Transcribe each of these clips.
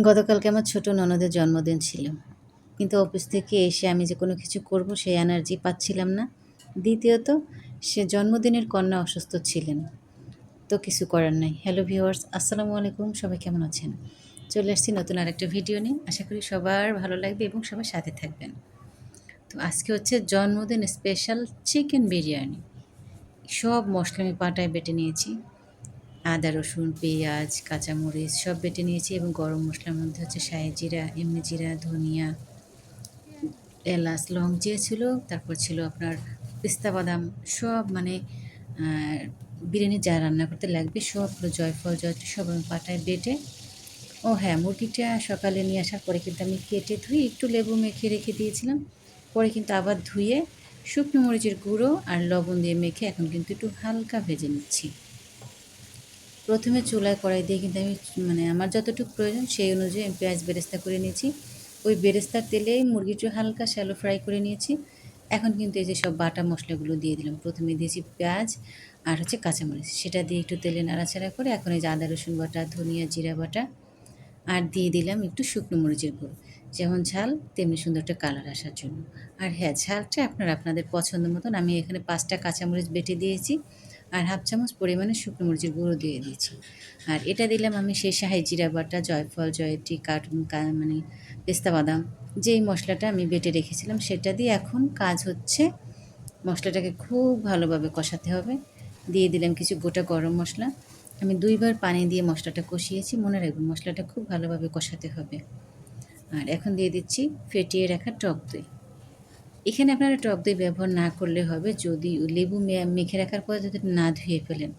গতকালকে আমার ছোট ননদের জন্মদিন ছিল। কিন্তু অফিস থেকে এসে আমি যে কোনো কিছু করব, সেই এনার্জি পাচ্ছিলাম না। দ্বিতীয়ত, সে জন্মদিনের কন্যা অসুস্থ ছিলেন। তো কিছু করার নাই। হ্যালো ভিউয়ার্স, আসসালামু আলাইকুম। সবাই কেমন আছেন? চলে আসছি নতুন আরেকটা ভিডিও নিয়ে। আশা করি সবার ভালো লাগবে এবং সবার সাথে থাকবেন। তো আজকে হচ্ছে জন্মদিন স্পেশাল চিকেন বিরিয়ানি। সব মশলা আমি পাটায় বেটে নিয়েছি। আদা, রসুন, পেঁয়াজ, কাঁচামরিচ সব বেটে নিয়েছি এবং গরম মশলার মধ্যে হচ্ছে শাহি জিরা, এমনি জিরা, ধনিয়া, এলাচ, লং জিরে ছিল, তারপর ছিল আপনার পিস্তা বাদাম সব মানে বিরিয়ানি যা রান্না করতে লাগবে সবগুলো জয়ফল, জয়ত্রী সব আমি পাটায় বেটে, ও হ্যাঁ মুরগিটা সকালে নিয়ে আসার পরে কিন্তু আমি কেটে ধুয়ে একটু লেবু মেখে রেখে দিয়েছিলাম, পরে কিন্তু আবার ধুয়ে শুকনো মরিচের গুঁড়ো আর লবণ দিয়ে মেখে এখন কিন্তু একটু হালকা ভেজে নিচ্ছি। প্রথমে চুলায় কড়াই দিয়ে কিন্তু আমি মানে আমার যতটুকু প্রয়োজন সেই অনুযায়ী আমি পেঁয়াজ বেরেস্তা করে নিয়েছি। ওই বেরেস্তার তেলেই মুরগিটা হালকা শ্যালো ফ্রাই করে নিয়েছি। এখন কিন্তু এই যে সব বাটা মশলাগুলো দিয়ে দিলাম। প্রথমে দিয়েছি পেঁয়াজ আর হচ্ছে কাঁচামরিচ। সেটা দিয়ে একটু তেলে নাড়াচাড়া করে এখন এই যে আদা, রসুন বাটা, ধনিয়া, জিরা বাটা আর দিয়ে দিলাম একটু শুকনো মরিচের গুঁড়ো। যেমন ঝাল, তেমনি সুন্দর একটা কালার আসার জন্য। আর হ্যাঁ ঝালটা আপনারা, আপনাদের পছন্দ মতন আমি এখানে পাঁচটা কাঁচামরিচ বেটে দিয়েছি। আর হাফ চামচ পরিমাণে শুকনো মরিচের গুঁড়ো দিয়ে দিয়েছি। আর এটা দিলাম আমি সেই শাহি জিরা বাটা, জয়ফল, জয়ত্রী কার্টুন মানে পেস্তা বাদাম, যেই মশলাটা আমি বেটে রেখেছিলাম সেটা দিয়ে এখন কাজ হচ্ছে মশলাটাকে খুব ভালোভাবে কষাতে হবে। দিয়ে দিলাম কিছু গোটা গরম মশলা। আমি দুইবার পানি দিয়ে মশলাটা কষিয়েছি, মনে রাখবেন মশলাটা খুব ভালোভাবে কষাতে হবে। আর এখন দিয়ে দিচ্ছি ফেটিয়ে রাখা টক দই। এখানে আপনারা টক দই ব্যবহার না করলে হবে যদি লেবু মেখে রাখার পর যদি না ধুয়ে ফেলেন।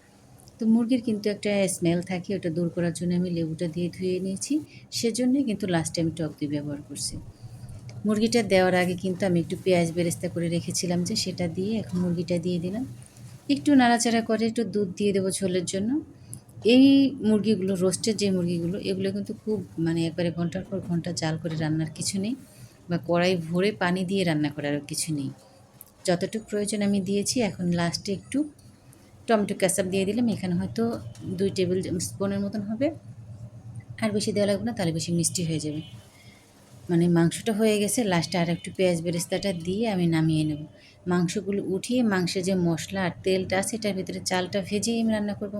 তো মুরগির কিন্তু একটা স্মেল থাকে, ওটা দূর করার জন্য আমি লেবুটা দিয়ে ধুয়ে নিয়েছি। সেজন্যই কিন্তু লাস্টে আমি টক দই ব্যবহার করছি। মুরগিটা দেওয়ার আগে কিন্তু আমি একটু পেঁয়াজ বেরেস্তা করে রেখেছিলাম যে সেটা দিয়ে এখন মুরগিটা দিয়ে দিলাম। একটু নাড়াচাড়া করে একটু দুধ দিয়ে দেবো ঝোলের জন্য। এই মুরগিগুলো রোস্টের যে মুরগিগুলো, এগুলো কিন্তু খুব মানে একবারে ঘণ্টার পর ঘণ্টা জাল করে রান্নার কিছু নেই। বা কড়াই ভরে পানি দিয়ে রান্না করারও কিছু নেই। যতটুকু প্রয়োজন আমি দিয়েছি, এখন লাস্টে একটু টমেটো ক্যাসাপ দিয়ে দিলাম। এখানে হয়তো দুই টেবিল স্পুনের মতন হবে। আর বেশি দেওয়া লাগবে না, তাহলে বেশি মিষ্টি হয়ে যাবে। মানে মাংসটা হয়ে গেছে লাস্টে আর একটু পেঁয়াজ বেরেস্তাটা দিয়ে আমি নামিয়ে নেব। মাংসগুলো উঠিয়ে মাংসের যে মশলা আর তেলটা সেটার ভিতরে চালটা ভেজেই আমি রান্না করব।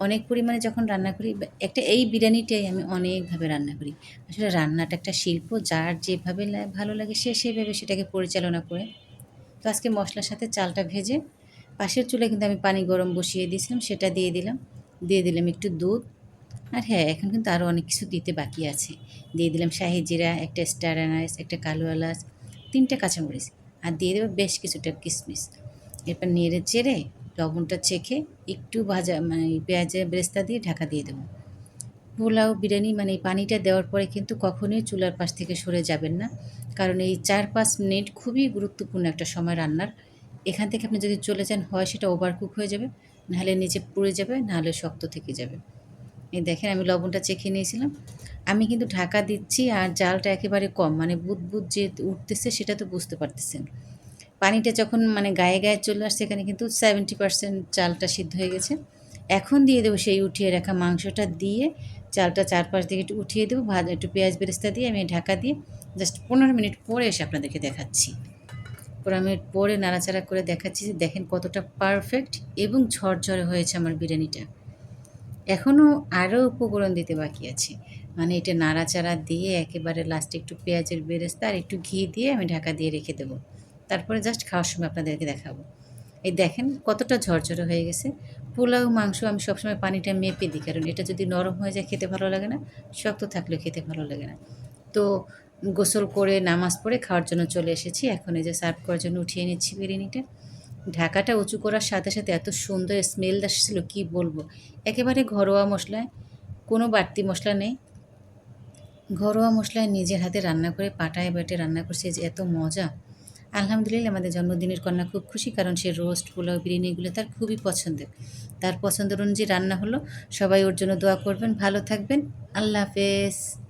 অনেক পরিমাণে যখন রান্না করি একটা এই বিরিয়ানিটাই আমি অনেকভাবে রান্না করি। আসলে রান্নাটা একটা শিল্প, যার যেভাবে ভালো লাগে সে সেভাবে সেটাকে পরিচালনা করে। তো আজকে মশলার সাথে চালটা ভেজে, পাশের চুলে কিন্তু আমি পানি গরম বসিয়ে দিয়েছিলাম, সেটা দিয়ে দিলাম। দিয়ে দিলাম একটু দুধ। আর হ্যাঁ এখন কিন্তু আরও অনেক কিছু দিতে বাকি আছে। দিয়ে দিলাম শাহি জিরা, একটা স্টার আনাইস একটা কালো এলাচ, তিনটে কাঁচামরিচ। আর দিয়ে দেবো বেশ কিছুটা কিশমিশ এরপর নেড়ে চেড়ে লবণটা চেখে একটু ভাজা মানে পেঁয়াজের বেরেস্তা দিয়ে ঢাকা দিয়ে দেবো। পোলাও, বিরিয়ানি মানে পানিটা দেওয়ার পরে কিন্তু কখনোই চুলার পাশ থেকে সরে যাবেন না। কারণ এই চার পাঁচ মিনিট খুবই গুরুত্বপূর্ণ একটা সময় রান্নার। এখান থেকে আপনি যদি চলে যান, হয় সেটা ওভার কুক হয়ে যাবে, নাহলে নিচে পুড়ে যাবে, নাহলে শক্ত থেকে যাবে। এই দেখেন, আমি লবণটা চেখে নিয়েছিলাম। আমি কিন্তু ঢাকা দিচ্ছি আর জালটা একেবারে কম মানে বুধ যে উঠতেছে সেটা তো বুঝতে পারতেছেন। পানিটা যখন মানে গায়ে গায়ে চলে আসছে, এখানে কিন্তু সেভেন্টি পার্সেন্ট চালটা সিদ্ধ হয়ে গেছে। এখন দিয়ে দেবো সেই উঠিয়ে রাখা মাংসটা দিয়ে চালটা চারপাশ দিকে একটু উঠিয়ে দেবো ভাত একটু পেঁয়াজ বেরেস্তা দিয়ে আমি ঢাকা দিয়ে জাস্ট পনেরো মিনিট পরে এসে আপনাদেরকে দেখাচ্ছি। পনেরো মিনিট পরে নাড়াচাড়া করে দেখাচ্ছি যে দেখেন কতটা পারফেক্ট এবং ঝরঝরে হয়েছে আমার বিরিয়ানিটা। এখনও আরও উপকরণ দিতে বাকি আছে। মানে এটা নাড়াচাড়া দিয়ে একেবারে লাস্টে একটু পেঁয়াজের বেরেস্তা আর একটু ঘি দিয়ে আমি ঢাকা দিয়ে রেখে দেবো। তারপরে জাস্ট খাওয়ার সময় আপনাদেরকে দেখাবো। এই দেখেন কতটা ঝরঝরে হয়ে গেছে। পোলাও, মাংস আমি সবসময় পানিটা মেপে দিই, কারণ এটা যদি নরম হয়ে যায় খেতে ভালো লাগে না, শক্ত থাকলে খেতে ভালো লাগে না। তো গোসল করে, নামাজ পড়ে খাওয়ার জন্য চলে এসেছি। এখন এই যে সার্ভ করার জন্য উঠিয়ে নিচ্ছি বিরিয়ানিটা। ঢাকাটা উঁচু করার সাথে সাথে এত সুন্দর স্মেল আসছিল, কি বলব? একেবারে ঘরোয়া মশলায় কোনো বাড়তি মশলা নেই। ঘরোয়া মশলায় নিজের হাতে রান্না করে পাটায় বেটে রান্না করছে যে এত মজা। আলহামদুলিল্লাহ আমাদের জন্মদিনের কন্যা খুব খুশি, কারণ সে রোস্ট পোলাও, বিরিয়ানি এগুলো তার খুবই পছন্দের। তার পছন্দের অনুযায়ী রান্না হলো। সবাই ওর জন্য দোয়া করবেন, ভালো থাকবেন। আল্লাহ হাফেজ।